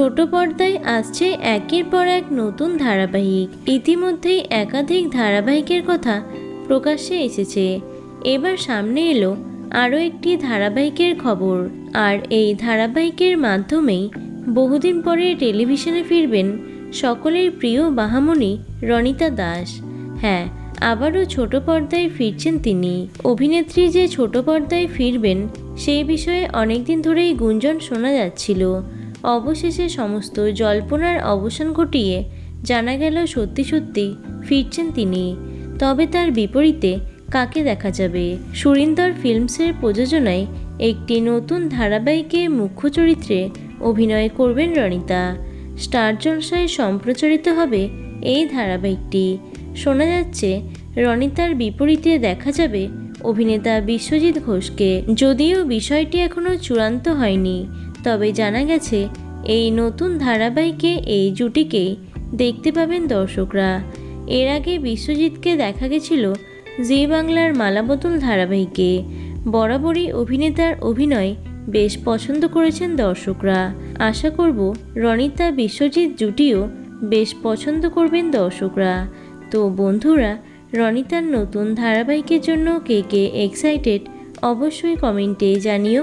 ছোট পর্দায় আসছে একের পর এক নতুন ধারাবাহিক। ইতিমধ্যেই একাধিক ধারাবাহিকের কথা প্রকাশ্যে এসেছে। এবার সামনে এলো আরও একটি ধারাবাহিকের খবর। আর এই ধারাবাহিকের মাধ্যমেই বহুদিন পরে টেলিভিশনে ফিরবেন সকলের প্রিয় বাহামণি রনিতা দাস। হ্যাঁ আবারও ছোট পর্দায় ফিরছেন তিনি। অভিনেত্রী যে ছোট পর্দায় ফিরবেন, সেই বিষয়ে অনেকদিন ধরেই গুঞ্জন শোনা যাচ্ছিল। অবশেষে সমস্ত জল্পনার অবসান ঘটিয়ে জানা গেল সত্যি সত্যি ফিরছেন তিনি। তবে তার বিপরীতে কাকে দেখা যাবে? সুরিন্দর ফিল্মসের প্রযোজনায় একটি নতুন ধারাবাহিকে মুখ্য চরিত্রে অভিনয় করবেন রনিতা। স্টার জলসায় সম্প্রচারিত হবে এই ধারাবাহিকটি। শোনা যাচ্ছে, রনিতার বিপরীতে দেখা যাবে অভিনেতা বিশ্বজিৎ ঘোষকে। যদিও বিষয়টি এখনও চূড়ান্ত হয়নি তবে জানা গেছে, এই নতুন ধারাবাহিকে এই জুটিকেই দেখতে পাবেন দর্শকরা। এর আগে বিশ্বজিৎকে দেখা গেছিল জি বাংলার মালাবতুল ধারাবাহিকে। বরাবরই অভিনেতার অভিনয় বেশ পছন্দ করেছেন দর্শকরা। আশা করব রনিতা বিশ্বজিৎ জুটিও বেশ পছন্দ করবেন দর্শকরা। তো বন্ধুরা, রনিতার নতুন ধারাবাহিকের জন্য কে কে এক্সাইটেড অবশ্যই কমেন্টে জানিও।